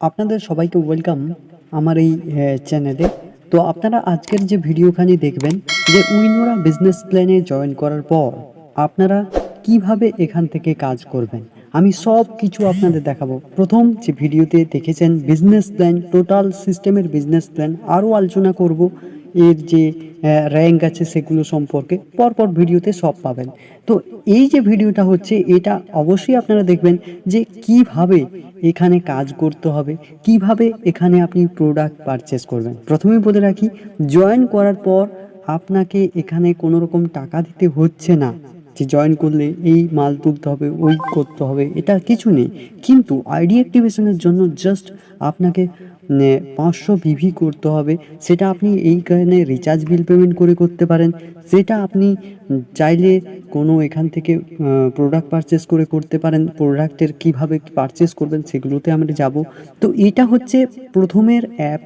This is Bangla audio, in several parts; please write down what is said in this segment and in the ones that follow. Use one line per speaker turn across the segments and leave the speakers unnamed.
আপনাদের সবাইকে ওয়েলকাম আমার এই চ্যানেলে তো আপনারা আজকের যে ভিডিওখানি দেখবেন, যে উইনোরা বিজনেস প্ল্যানে জয়েন করার পর আপনারা কীভাবে এখান থেকে কাজ করবেন, আমি সব কিছু আপনাদের দেখাবো। প্রথম যে ভিডিওতে দেখেছেন বিজনেস প্ল্যান টোটাল সিস্টেমের বিজনেস প্ল্যান আরও আলোচনা করব। এর যে র্যাঙ্ক আছে সেগুলো সম্পর্কে পরপর ভিডিওতে সব পাবেন। তো এই যে ভিডিওটা হচ্ছে, এটা অবশ্যই আপনারা দেখবেন যে কীভাবে এখানে কাজ করতে হবে, কীভাবে এখানে আপনি প্রোডাক্ট পারচেস করবেন। প্রথমেই বলে রাখি জয়েন করার পর আপনাকে এখানে কোনো রকম টাকা দিতে হচ্ছে না যে জয়েন করলে এই মাল তুলতে হবে, ওই করতে হবে, এটা কিছু নেই। কিন্তু আইডি অ্যাক্টিভেশনের জন্য জাস্ট আপনাকে পাঁচশো ভিভি করতে হবে। সেটা আপনি এইখানে রিচার্জ বিল পেমেন্ট করে করতে পারেন। সেটা আপনি চাইলে কোনো এখান থেকে প্রোডাক্ট পারচেস করে করতে পারেন। প্রোডাক্টের কীভাবে পারচেস করবেন সেগুলোতে আমরা যাব। তো এটা হচ্ছে প্রথমের অ্যাপ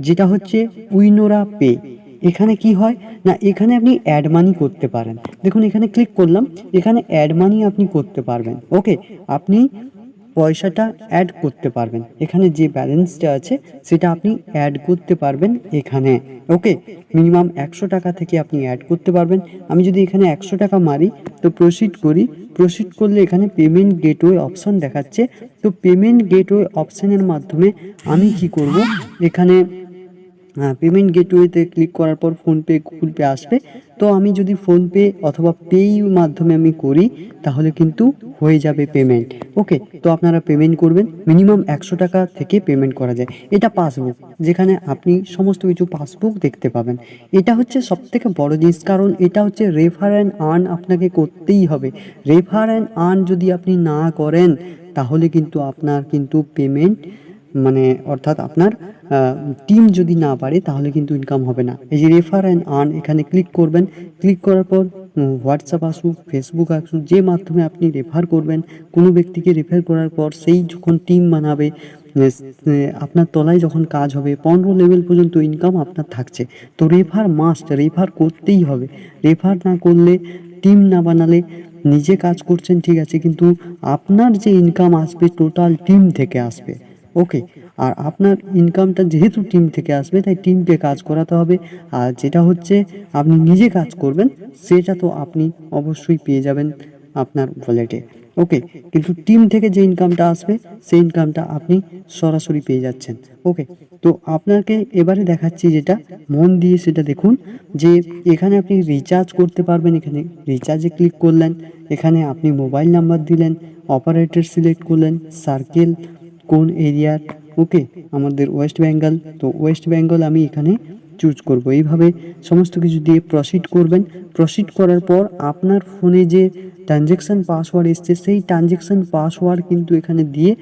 যেটা হচ্ছে উইনোরা পে। এখানে কি হয়? না, এখানে আপনি অ্যাড মানি করতে পারেন। দেখুন, এখানে ক্লিক করলাম। এখানে অ্যাড মানি আপনি করতে পারবেন। ওকে আপনি পয়সাটা অ্যাড করতে পারবেন। এখানে যে ব্যালেন্সটা আছে, সেটা আপনি অ্যাড করতে পারবেন এখানে। ওকে মিনিমাম একশো টাকা থেকে আপনি অ্যাড করতে পারবেন। আমি যদি এখানে একশো টাকা মারি, তো প্রসিড করি। প্রসিড করলে এখানে পেমেন্ট গেটওয়ে অপশন দেখাচ্ছে। তো পেমেন্ট গেটওয়ে অপশানের মাধ্যমে আমি কি করব? এখানে পেমেন্ট গেটওয়েতে ক্লিক করার পর ফোনপে গুগল পে আসবে। তো আমি যদি ফোনপে অথবা পেই মাধ্যমে আমি করি, তাহলে কিন্তু হয়ে যাবে পেমেন্ট ওকে তো আপনারা পেমেন্ট করবেন। মিনিমাম একশো টাকা থেকে পেমেন্ট করা যায়। এটা পাসবুক যেখানে আপনি সমস্ত কিছু পাসবুক দেখতে পাবেন। এটা হচ্ছে সবথেকে বড় জিনিস, কারণ এটা হচ্ছে রেফার অ্যান্ড আর্ন আপনাকে করতেই হবে। রেফার অ্যান্ড আর্ন যদি আপনি না করেন, তাহলে কিন্তু আপনার কিন্তু পেমেন্ট মানে অর্থাৎ আপনার টিম যদি না বাড়ে তাহলে কিন্তু ইনকাম হবে না। এই যে রেফার অ্যান্ড আর্ন এখানে ক্লিক করবেন। ক্লিক করার পর হোয়াটসঅ্যাপ আসুক ফেসবুক আসুক, যে মাধ্যমে আপনি রেফার করবেন, কোনো ব্যক্তিকে রেফার করার পর সেই যখন টিম বানাবে আপনার তলায় যখন কাজ হবে, পনেরো লেভেল পর্যন্ত ইনকাম আপনার থাকছে। তো রেফার মাস্ট রেফার করতেই হবে। রেফার না করলে টিম না বানালে নিজে কাজ করছেন, ঠিক আছে, কিন্তু আপনার যে ইনকাম আসবে টোটাল টিম থেকে আসবে। ওকে আর আপনার ইনকামটা যেহেতু টিম থেকে আসবে, তাই টিমকে কাজ করাতে হবে। আর যেটা হচ্ছে, আপনি নিজে কাজ করবেন, সেটা তো আপনি অবশ্যই পেয়ে যাবেন আপনার ওয়ালেটে ওকে কিন্তু টিম থেকে যে ইনকামটা আসবে, সেই ইনকামটা আপনি সরাসরি পেয়ে যাচ্ছেন। ওকে তো আপনাকে এবারে দেখাচ্ছি যেটা, মন দিয়ে সেটা দেখুন, যে এখানে আপনি রিচার্জ করতে পারবেন, এখানে রিচার্জে ক্লিক করলেন, এখানে আপনি মোবাইল নাম্বার দিলেন অপারেটর সিলেক্ট করলেন সার্কেল কোন এরিয়ার ওকে আমাদের ওয়েস্ট বেঙ্গল? তো ওয়েস্ট বেঙ্গল আমি এখানে চুজ করব। এইভাবে সমস্ত কিছু দিয়ে প্রসিড করবেন। প্রসিড করার পর আপনার ফোনে যে ট্রানজ্যাকশান পাসওয়ার্ড এসছে, সেই ট্রানজ্যাকশান পাসওয়ার্ড কিন্তু এখানে দিয়ে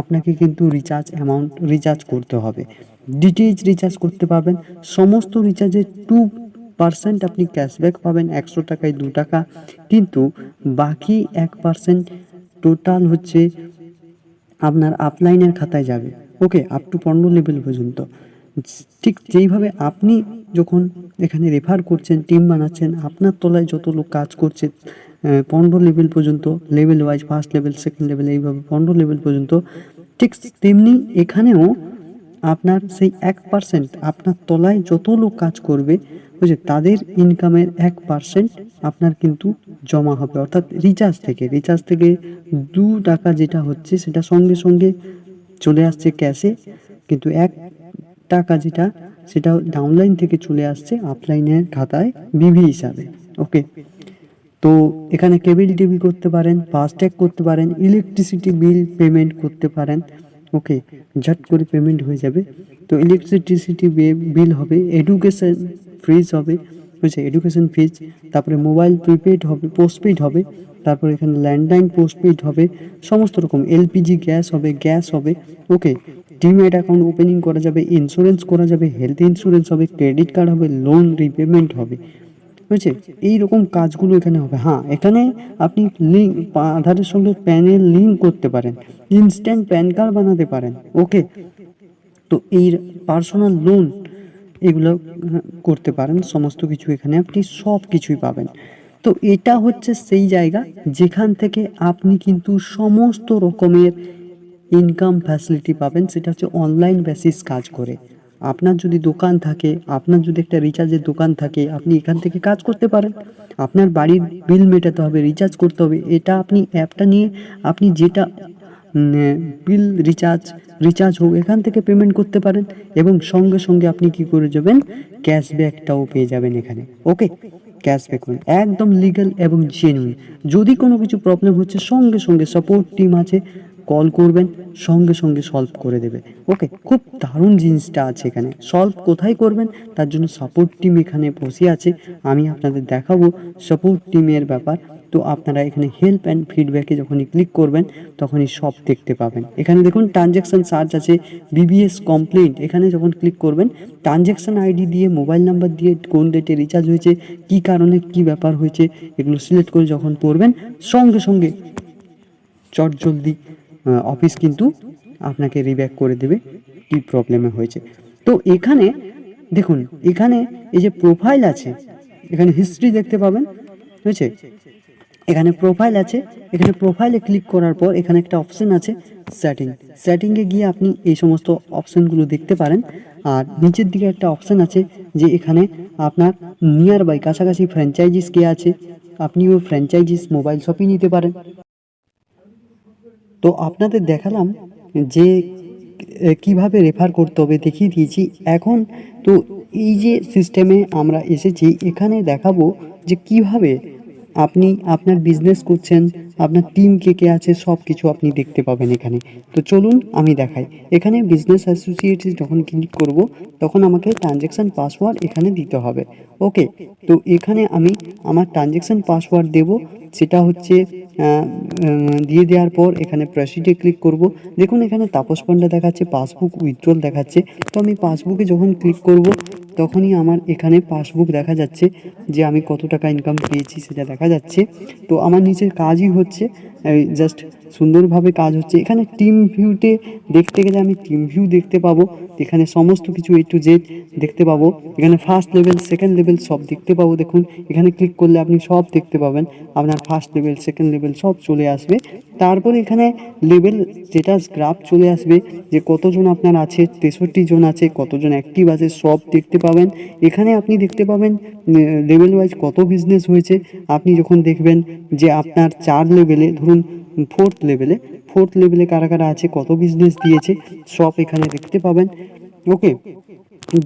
আপনাকে কিন্তু রিচার্জ অ্যামাউন্ট রিচার্জ করতে হবে। ডিটিএইচ রিচার্জ করতে পারবেন। সমস্ত রিচার্জে টু পার্সেন্ট আপনি ক্যাশব্যাক পাবেন, একশো টাকায় দু টাকা। কিন্তু বাকি এক পার্সেন্ট টোটাল হচ্ছে আপনার আপলাইনের খাতায় যাবে। ওকে আপ টু পনেরো লেভেল পর্যন্ত। ঠিক যেইভাবে আপনি যখন এখানে রেফার করছেন টিম বানাচ্ছেন, আপনার তলায় যত লোক কাজ করছে পনেরো লেভেল পর্যন্ত level wise first level second level এইভাবে পনেরো লেভেল পর্যন্ত, ঠিক তেমনি এখানেও আপনার সেই এক পার্সেন্ট আপনার তলায় যত লোক কাজ করবে বুঝছে তাদের ইনকামের এক পার্সেন্ট আপনার কিন্তু জমা হবে। অর্থাৎ রিচার্জ থেকে রিচার্জ থেকে দু টাকা যেটা হচ্ছে সেটা সঙ্গে সঙ্গে চলে আসছে ক্যাশে কিন্তু এক টাকা যেটা, সেটা ডাউনলাইন থেকে চলে আসছে আপলাইনের খাতায় বিভি হিসাবে। ওকে তো এখানে কেবিল টিভি করতে পারেন ফাস্ট্যাগ করতে পারেন ইলেকট্রিসিটি বিল পেমেন্ট করতে পারেন। ওকে ঝট করে পেমেন্ট হয়ে যাবে। তো ইলেকট্রিসিটি বিল হবে এডুকেশন ফিজ হবে হয়েছে এডুকেশন ফিজ তারপরে মোবাইল প্রিপেড হবে পোস্টপেড হবে, তারপর এখানে ল্যান্ডলাইন পোস্টপেড হবে, সমস্ত রকম এলপিজি গ্যাস হবে গ্যাস হবে, ওকে? ডিমেট অ্যাকাউন্ট ওপেনিং করা যাবে ইন্স্যুরেন্স করা যাবে হেলথ ইন্স্যুরেন্স হবে ক্রেডিট কার্ড হবে লোন রিপেমেন্ট হবে। বুঝছে? এই রকম কাজগুলো এখানে হবে। হ্যাঁ এখানে আপনি লিঙ্ক আধারের সঙ্গে প্যানের লিঙ্ক করতে পারেন। ইনস্ট্যান্ট প্যান কার্ড বানাতে পারেন। ওকে তো এই পার্সোনাল লোন এগুলো করতে পারেন। সমস্ত কিছু এখানে আপনি সব কিছুই পাবেন। তো এটা হচ্ছে সেই জায়গা যেখান থেকে আপনি কিন্তু সমস্ত রকমের ইনকাম ফ্যাসিলিটি পাবেন। সেটা হচ্ছে অনলাইন বেসিস কাজ করে। আপনার যদি দোকান থাকে, আপনার যদি একটা রিচার্জের দোকান থাকে, আপনি এখান থেকে কাজ করতে পারেন। আপনার বাড়ির বিল মেটাতে হবে রিচার্জ করতে হবে। এটা আপনি অ্যাপটা নিয়ে আপনি যেটা বিল রিচার্জ রিচার্জ হোক, এখান থেকে পেমেন্ট করতে পারেন এবং সঙ্গে সঙ্গে আপনি কি করে যাবেন? ক্যাশব্যাকটাও পেয়ে যাবেন এখানে। ওকে ক্যাশব্যাক একদম লিগ্যাল এবং জেনুইন যদি কোনো কিছু প্রবলেম হচ্ছে, সঙ্গে সঙ্গে সাপোর্ট টিম আছে। কল করবেন, সঙ্গে সঙ্গে সলভ করে দেবে। ওকে খুব দারুণ জিনিসটা আছে এখানে। সলভ কোথায় করবেন? তার জন্য সাপোর্ট টিম এখানে বসে আছে। আমি আপনাদের দেখাবো সাপোর্ট টিমের ব্যাপার। তো আপনারা এখানে হেল্প অ্যান্ড ফিডব্যাকে যখনই ক্লিক করবেন, তখনই সব দেখতে পাবেন। এখানে দেখুন ট্রানজ্যাকশন সার্চ আছে বিবিএস কমপ্লেন্ট এখানে যখন ক্লিক করবেন ট্রানজ্যাকশন আইডি দিয়ে মোবাইল নাম্বার দিয়ে, কোন ডেটে রিচার্জ হয়েছে, কি কারণে কি ব্যাপার হয়েছে, এগুলো সিলেক্ট করে যখন পড়বেন, সঙ্গে সঙ্গে চট জলদি অফিস কিন্তু আপনাকে রিব্যাক করে দেবে কি প্রবলেমে হয়েছে। তো এখানে, দেখুন, এখানে এই যে প্রোফাইল আছে, এখানে হিস্ট্রি দেখতে পাবেন, হয়েছে? এখানে প্রোফাইল আছে, এখানে প্রোফাইলে ক্লিক করার পর এখানে একটা অপশন আছে সেটিং সেটিংয়ে গিয়ে আপনি এই সমস্ত অপশনগুলো দেখতে পারেন। আর নিচের দিকে একটা অপশন আছে যে এখানে আপনার নিয়ার বাই কাছাকাছি ফ্র্যাঞ্চাইজিস কে আছে আপনি আপনিও ফ্র্যাঞ্চাইজিস মোবাইল শপই নিতে পারেন। তো আপনাদের দেখালাম যে কীভাবে রেফার করতে হবে দেখিয়ে দিয়েছি। এখন তো এই যে সিস্টেমে আমরা এসেছি, এখানে দেখাবো যে কীভাবে আপনি আপনার বিজনেস করছেন, আপনার টিম কে কে আছে সব কিছু আপনি দেখতে পাবেন এখানে। তো চলুন আমি দেখাই। এখানে বিজনেস অ্যাসোসিয়েট যখন ক্লিক করব, তখন আমাকে ট্রানজ্যাকশান পাসওয়ার্ড এখানে দিতে হবে। ওকে তো এখানে আমি আমার ট্রানজ্যাকশান পাসওয়ার্ড দেব। সেটা হচ্ছে দিয়ে দেওয়ার পর এখানে প্রসিডে ক্লিক করব। দেখুন এখানে তাপস পান্ডা দেখাচ্ছে পাসবুক উইথড্রল দেখাচ্ছে। তো আমি পাসবুকে যখন ক্লিক করব তখনই আমার এখানে পাসবুক দেখা যাচ্ছে যে আমি কত টাকা ইনকাম পেয়েছি সেটা দেখা যাচ্ছে। তো আমার নিচের কাজই হচ্ছে জাস্ট সুন্দরভাবে কাজ হচ্ছে। এখানে টিম ভিউতে দেখতে গেলে আমি টিম ভিউ দেখতে পাবো। এখানে সমস্ত কিছু এ টু জেড দেখতে পাবো। এখানে ফার্স্ট লেভেল সেকেন্ড লেভেল সব দেখতে পাবো। দেখুন, এখানে ক্লিক করলে আপনি সব দেখতে পাবেন। আপনার ফার্স্ট লেভেল সেকেন্ড লেভেল সব চলে আসবে। তারপর এখানে লেভেল যেটা গ্রাফ চলে আসবে যে কতজন আপনার আছে, তেষট্টি জন আছে, কতজন অ্যাক্টিভ আছে, সব দেখতে পাবেন। এখানে আপনি দেখতে পাবেন লেভেল ওয়াইজ কত বিজনেস হয়েছে। আপনি যখন দেখবেন যে আপনার চার লেভেলে ধরুন ফোর্থ লেভেলে ফোর্থ লেভেলে কারা কারা আছে, কত বিজনেস দিয়েছে, সব এখানে দেখতে পাবেন। ওকে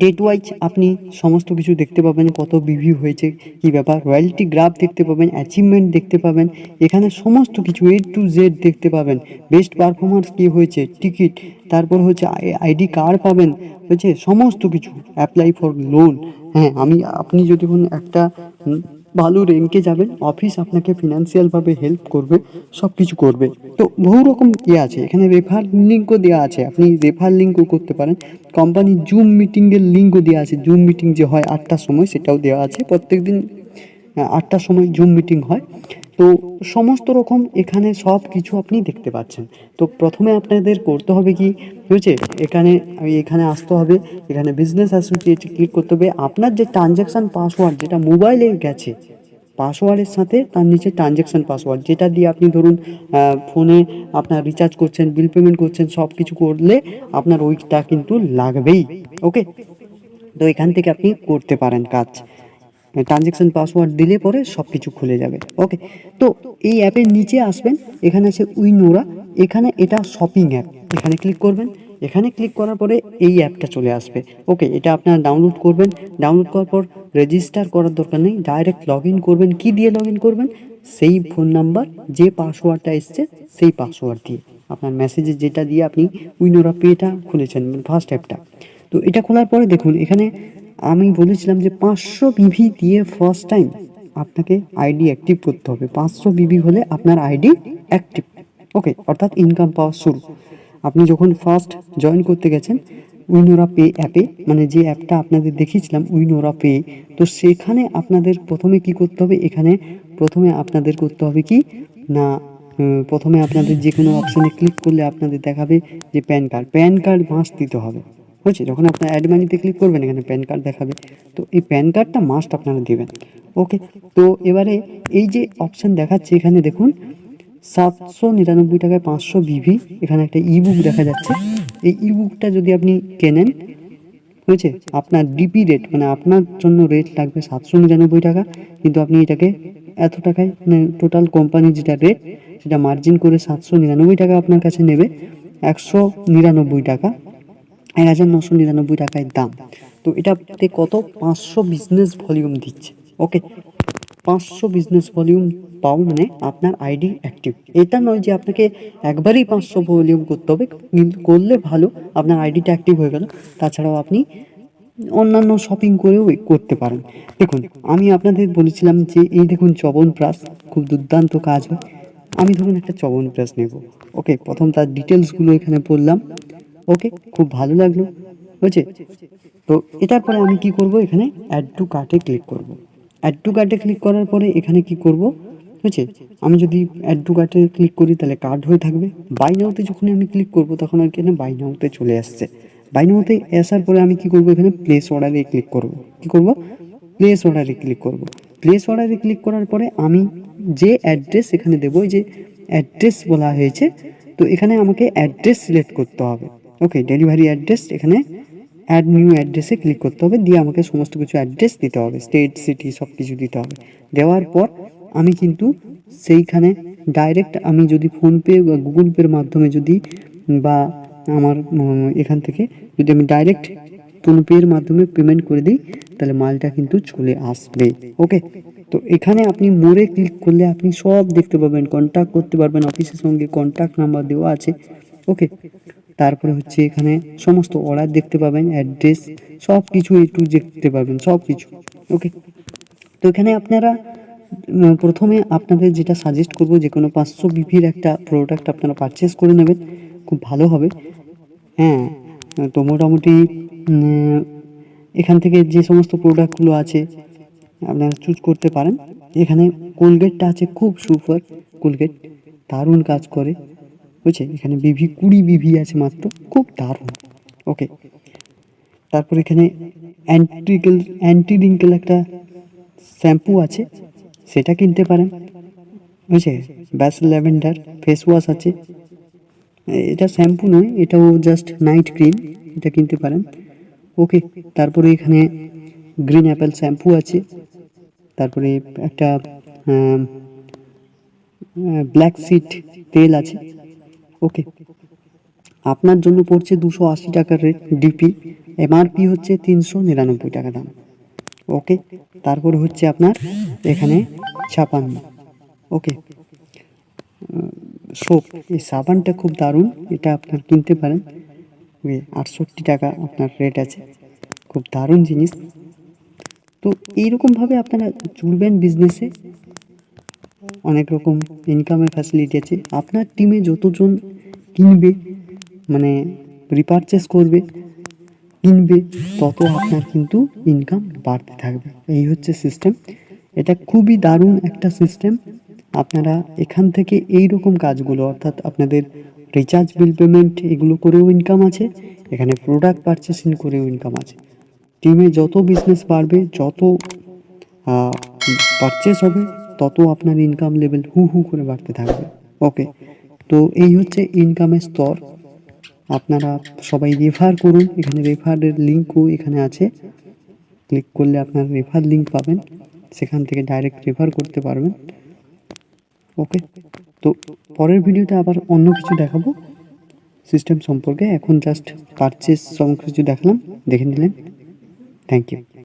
ডেট ওয়াইজ আপনি সমস্ত কিছু দেখতে পাবেন, কত বিভিউ হয়েছে, কি ব্যাপার রয়্যালটি গ্রাফ দেখতে পাবেন অ্যাচিভমেন্ট দেখতে পাবেন, এখানে সমস্ত কিছু এ টু জেড দেখতে পাবেন বেস্ট পারফরমেন্স কী হয়েছে টিকিট তারপর হচ্ছে আইডি কার্ড পাবেন, হয়েছে, সমস্ত কিছু অ্যাপ্লাই ফর লোন হ্যাঁ আমি, আপনি যদি কোনো একটা ভালো র্যাঙ্কে যাবেন অফিস আপনাকে ফিনান্সিয়ালভাবে হেল্প করবে সব কিছু করবে। তো বহু রকম ইয়ে আছে, এখানে রেফার লিঙ্কও দেওয়া আছে, আপনি রেফার লিঙ্কও করতে পারেন। কোম্পানির জুম মিটিংয়ের লিঙ্কও দেওয়া আছে জুম মিটিং যে হয় আটটার সময়, সেটাও দেওয়া আছে। প্রত্যেক দিন আটটার সময় জুম মিটিং হয়। তো সমস্ত রকম এখানে সব কিছু আপনি দেখতে পাচ্ছেন। তো প্রথমে আপনাদের করতে হবে কি? বুঝছে এখানে এখানে আসতে হবে, এখানে বিজনেস অ্যাসোসিয়েট ক্লিক করতে হবে। আপনার যে ট্রানজ্যাকশান পাসওয়ার্ড যেটা মোবাইলে গেছে পাসওয়ার্ডের সাথে তার নিচে ট্রানজ্যাকশান পাসওয়ার্ড যেটা দিয়ে আপনি ধরুন ফোনে আপনার রিচার্জ করছেন বিল পেমেন্ট করছেন, সব কিছু করলে আপনার ওইটা কিন্তু লাগবেই। ওকে তো এখান থেকে আপনি করতে পারেন কাজ। ট্রানজ্যাকশন পাসওয়ার্ড দিলে পরে সব কিছু খুলে যাবে। ওকে তো এই অ্যাপের নিচে আসবেন, এখানে আছে উইনোরা এখানে এটা শপিং অ্যাপ এখানে ক্লিক করবেন, এখানে ক্লিক করার পরে এই অ্যাপটা চলে আসবে। ওকে এটা আপনারা ডাউনলোড করবেন ডাউনলোড করার পর রেজিস্টার করার দরকার নেই ডাইরেক্ট লগ করবেন। কী দিয়ে লগ করবেন? সেই ফোন নাম্বার যে পাসওয়ার্ডটা এসছে, সেই পাসওয়ার্ড দিয়ে। আপনার মেসেজে যেটা দিয়ে আপনি উইনোরা পেটা খুলেছেন ফার্স্ট অ্যাপটা তো এটা খোলার পরে দেখুন, এখানে আমি বলেছিলাম যে পাঁচশো বিভি দিয়ে ফার্স্ট টাইম আপনাকে আইডি অ্যাক্টিভ করতে হবে। পাঁচশো বিভি হলে আপনার আইডি অ্যাক্টিভ ওকে অর্থাৎ ইনকাম পাওয়া শুরু। আপনি যখন ফার্স্ট জয়েন করতে গেছেন উইনোরা পে অ্যাপে মানে যে অ্যাপটা আপনাদের দেখিয়েছিলাম উইনোরা পে তো সেখানে আপনাদের প্রথমে কি করতে হবে? এখানে প্রথমে আপনাদের করতে হবে কি? না প্রথমে আপনাদের যে কোনো অপশানে ক্লিক করলে আপনাদের দেখাবে যে PAN card PAN card must দিতে হবে। হয়েছে? যখন আপনার অ্যাড মানিতে ক্লিক করবেন, এখানে প্যান কার্ড দেখাবে। তো এই প্যান কার্ডটা মাস্ট আপনারা দেবেন। ওকে তো এবারে এই যে অপশান দেখাচ্ছে এখানে দেখুন, সাতশো নিরানব্বই টাকায় পাঁচশো বিভি এখানে একটা ইবুক দেখা যাচ্ছে। এই ইবুকটা যদি আপনি কেনেন, হয়েছে? আপনার ডিপি রেট মানে আপনার জন্য রেট লাগবে সাতশো নিরানব্বই টাকা, কিন্তু আপনি এটাকে এত টাকায় মানে টোটাল কোম্পানি যেটা রেট সেটা মার্জিন করে সাতশো নিরানব্বই টাকা আপনার কাছে নেবে, একশো নিরানব্বই টাকা। এক হাজার নশো নিরানব্বই টাকায় দাম। তো এটাতে কত? পাঁচশো বিজনেস ভলিউম দিচ্ছে। ওকে পাঁচশো বিজনেস ভলিউম পাও মানে আপনার আইডি অ্যাক্টিভ এটা নয় যে আপনাকে একবারেই পাঁচশো ভলিউম করতে হবে, কিন্তু করলে ভালো, আপনার আইডিটা অ্যাক্টিভ হয়ে গেল। তাছাড়াও আপনি অন্যান্য শপিং করেও করতে পারেন। দেখুন, আমি আপনাদের বলেছিলাম যে এই দেখুন চবন খুব দুর্দান্ত কাজ হয়। আমি ধরুন একটা চবন নেব। ওকে প্রথম তার ডিটেলসগুলো এখানে বললাম। ওকে খুব ভালো লাগল। বুঝছে তো এটার পরে আমি কি করব? এখানে অ্যাড টু কার্টে ক্লিক করব। অ্যাড টু কার্টে ক্লিক করার পরে এখানে কি করব? বুঝছে আমি যদি অ্যাড টু কার্টে ক্লিক করি, তাহলে কার্ড হয়ে থাকবে। বাই নাওতে যখন আমি ক্লিক করব, তখন আর কি এখানে বাই নাওতে চলে আসছে। বাই নাওতে আসার পরে আমি কি করব? এখানে প্লেস অর্ডারে ক্লিক করব। কি করব? প্লেস অর্ডারে ক্লিক করব। প্লেস অর্ডারে ক্লিক করার পরে আমি যে অ্যাড্রেস এখানে দেবো ওই যে অ্যাড্রেস বলা হয়েছে, তো এখানে আমাকে অ্যাড্রেস সিলেক্ট করতে হবে। ওকে ডেলিভারি অ্যাড্রেস এখানে অ্যাড নিউ অ্যাড্রেসে ক্লিক করতে হবে। দিয়ে আমাকে সমস্ত কিছু অ্যাড্রেস দিতে হবে। স্টেট সিটি সব কিছু দিতে হবে। দেওয়ার পর আমি কিন্তু সেইখানে ডাইরেক্ট আমি যদি ফোনপে বা গুগল পের মাধ্যমে যদি বা আমার এখান থেকে যদি আমি ডাইরেক্ট ফোনপের মাধ্যমে পেমেন্ট করে দিই, তাহলে মালটা কিন্তু চলে আসবে। ওকে তো এখানে আপনি মোড়ে ক্লিক করলে আপনি সব দেখতে পাবেন কন্ট্যাক্ট করতে পারবেন। অফিসের সঙ্গে কন্ট্যাক্ট নাম্বার দেওয়া আছে। ওকে তারপরে হচ্ছে এখানে সমস্ত অর্ডার দেখতে পাবেন অ্যাড্রেস সব কিছু একটু দেখতে পাবেন সব কিছু ওকে তো এখানে আপনারা প্রথমে আপনাদের যেটা সাজেস্ট করব, যে কোনো পাঁচশো বিপির একটা প্রোডাক্ট আপনারা পারচেস করে নেবেন, খুব ভালো হবে। হ্যাঁ তো মোটামুটি এখান থেকে যে সমস্ত প্রোডাক্টগুলো আছে, আপনারা চুজ করতে পারেন। এখানে কোলগেটটা আছে খুব সুপার কোলগেট দারুণ কাজ করে। বুঝছে এখানে বিভি, কুড়ি বিভি আছে মাত্র। খুব দারুণ। ওকে তারপর এখানে অ্যান্টিকেল অ্যান্টি রিঙ্কেল একটা শ্যাম্পু আছে। সেটা কিনতে পারেন। বুঝছে ব্যাস ল্যাভেন্ডার ফেস ওয়াশ আছে। এটা শ্যাম্পু নয়, এটাও জাস্ট নাইট ক্রিম এটা কিনতে পারেন। ওকে তারপরে এখানে গ্রিন অ্যাপেল শ্যাম্পু আছে। তারপরে একটা ব্ল্যাক সিড তেল আছে। ওকে। আপনার জন্য পড়ছে দুশো আশি টাকার রেট ডিপি, এমআরপি হচ্ছে তিনশো নিরানব্বই টাকা দাম। ওকে, তারপর হচ্ছে আপনার এখানে ছাপান্ন। ওকে সোপ এই সাবানটা খুব দারুণ, এটা আপনার কিনতে পারেন। আটষট্টি টাকা আপনার রেট আছে, খুব দারুণ জিনিস। তো এইরকমভাবে আপনারা জুড়বেন বিজনেসে অনেক রকম ইনকামের ফ্যাসিলিটি আছে। আপনার টিমে যতজন কিনবে মানে রিপারচেস করবে, কিনবে, তত আপনার কিন্তু ইনকাম বাড়তে থাকবে। এই হচ্ছে সিস্টেম এটা খুবই দারুণ একটা সিস্টেম আপনারা এখান থেকে এই রকম কাজগুলো, অর্থাৎ আপনাদের রিচার্জ বিল পেমেন্ট এগুলো করেও ইনকাম আছে, এখানে প্রোডাক্ট পারচেসিং করেও ইনকাম আছে। টিমে যত বিজনেস বাড়বে, যত পারচেস হবে তত আপনার ইনকাম লেভেল হু হু করে বাড়তে থাকবে। ওকে তো এই হচ্ছে ইনকামের স্তর। আপনারা সবাই রেফার করুন। এখানে রেফারের লিঙ্কও এখানে আছে। ক্লিক করলে আপনার রেফার লিঙ্ক পাবেন। সেখান থেকে ডাইরেক্ট রেফার করতে পারবেন। ওকে তো পরের ভিডিওতে আবার অন্য কিছু দেখাবো। সিস্টেম সম্পর্কে। এখন জাস্ট পারচেস সব কিছু দেখালাম। দেখে নিলেন। Thank you